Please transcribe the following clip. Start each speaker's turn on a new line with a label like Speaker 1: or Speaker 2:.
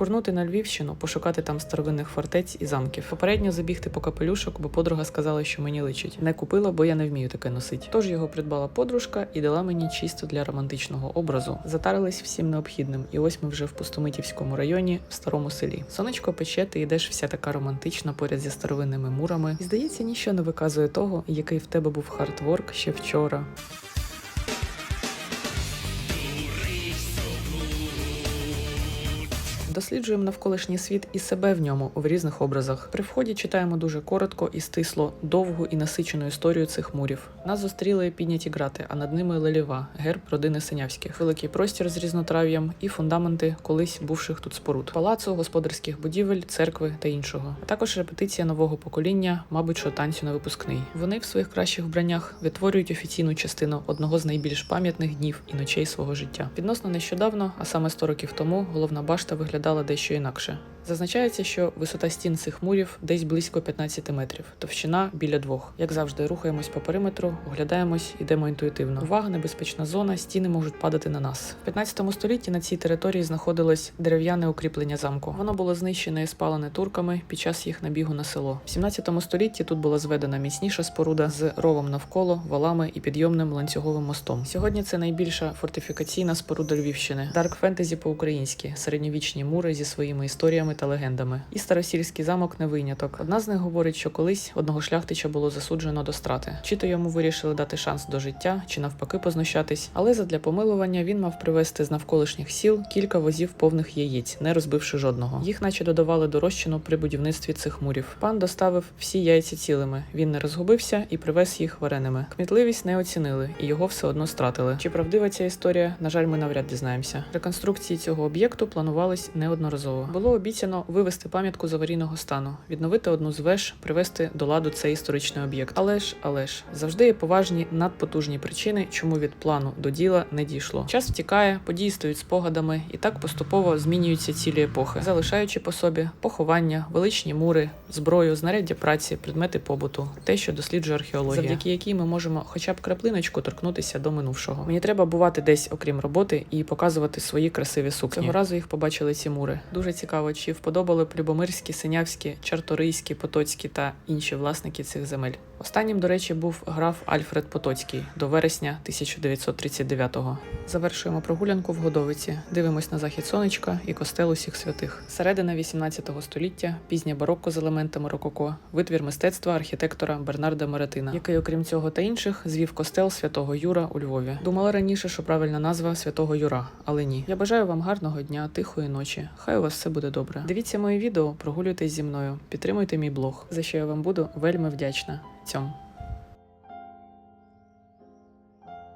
Speaker 1: Чкурнути на Львівщину, пошукати там старовинних фортець і замків. Попередньо забігти по капелюшок, бо подруга сказала, що мені личить. Не купила, бо я не вмію таке носити. Тож його придбала подружка і дала мені чисто для романтичного образу. Затарились всім необхідним, і ось ми вже в Пустомитівському районі, в старому селі. Сонечко пече, ти йдеш вся така романтична поряд зі старовинними мурами. І здається, ніщо не виказує того, який в тебе був хардворк ще вчора. Досліджуємо навколишній світ і себе в ньому в різних образах. При вході читаємо дуже коротко і стисло довгу і насичену історію цих мурів. Нас зустріли підняті грати, а над ними лелєва, герб родини Синявських, великий простір з різнотрав'ям і фундаменти колись бувших тут споруд, палацу, господарських будівель, церкви та іншого. А також репетиція нового покоління, мабуть, що танцю на випускний. Вони в своїх кращих вбраннях витворюють офіційну частину одного з найбільш пам'ятних днів і ночей свого життя. Відносно нещодавно, а саме 100 років тому, головна башта виглядала дещо інакше. Зазначається, що висота стін цих мурів десь близько 15 метрів, товщина біля двох. Як завжди, рухаємось по периметру, оглядаємось, йдемо інтуїтивно. Увага, небезпечна зона, стіни можуть падати на нас. В 15 столітті на цій території знаходилось дерев'яне укріплення замку. Воно було знищене і спалене турками під час їх набігу на село. В 17 столітті тут була зведена міцніша споруда з ровом навколо, валами і підйомним ланцюговим мостом. Сьогодні це найбільша фортифікаційна споруда Львівщини. Дарк фентезі по-українськи, середньовічні мури зі своїми історіями та легендами. І старосільський замок не виняток. Одна з них говорить, що колись одного шляхтича було засуджено до страти. Чи то йому вирішили дати шанс до життя, чи навпаки познущатись. Але задля помилування він мав привезти з навколишніх сіл кілька возів повних яєць, не розбивши жодного. Їх, наче додавали до розчину при будівництві цих мурів. Пан доставив всі яйця цілими. Він не розгубився і привез їх вареними. Кмітливість не оцінили, і його все одно стратили. Чи правдива ця історія? На жаль, ми навряд дізнаємося. Реконструкції цього об'єкту планувались неодноразово. Було обіцяно вивести пам'ятку з аварійного стану, відновити одну з веж, привести до ладу цей історичний об'єкт. Але ж, але ж, завжди є поважні надпотужні причини, чому від плану до діла не дійшло. Час втікає, події стають спогадами, і так поступово змінюються цілі епохи, залишаючи по собі поховання, величні мури, зброю, знаряддя праці, предмети побуту, те, що досліджує археологія, завдяки якій ми можемо хоча б краплиночку торкнутися до минувшого. Мені треба бувати десь, окрім роботи, і показувати свої красиві сукні. Цього разу їх побачили ці мури. Дуже цікаво, чи вподобали плюбомирські, Синявські, Чарторийські, Потоцькі та інші власники цих земель. Останнім, до речі, був граф Альфред Потоцький до вересня 1939-го. Завершуємо прогулянку в Годовиці. Дивимось на захід сонечка і костел усіх святих. Середина 18 століття, пізнє барокко з елементами рококо, витвір мистецтва архітектора Бернарда Меретина, який, окрім цього та інших, звів костел святого Юра у Львові. Думала раніше, що правильна назва святого Юра, але ні. Я бажаю вам гарного дня, тихої ночі. Хай у вас все буде добре. Дивіться мої відео, прогулюйтесь зі мною, підтримуйте мій блог, за що я вам буду вельми вдячна. Цьом.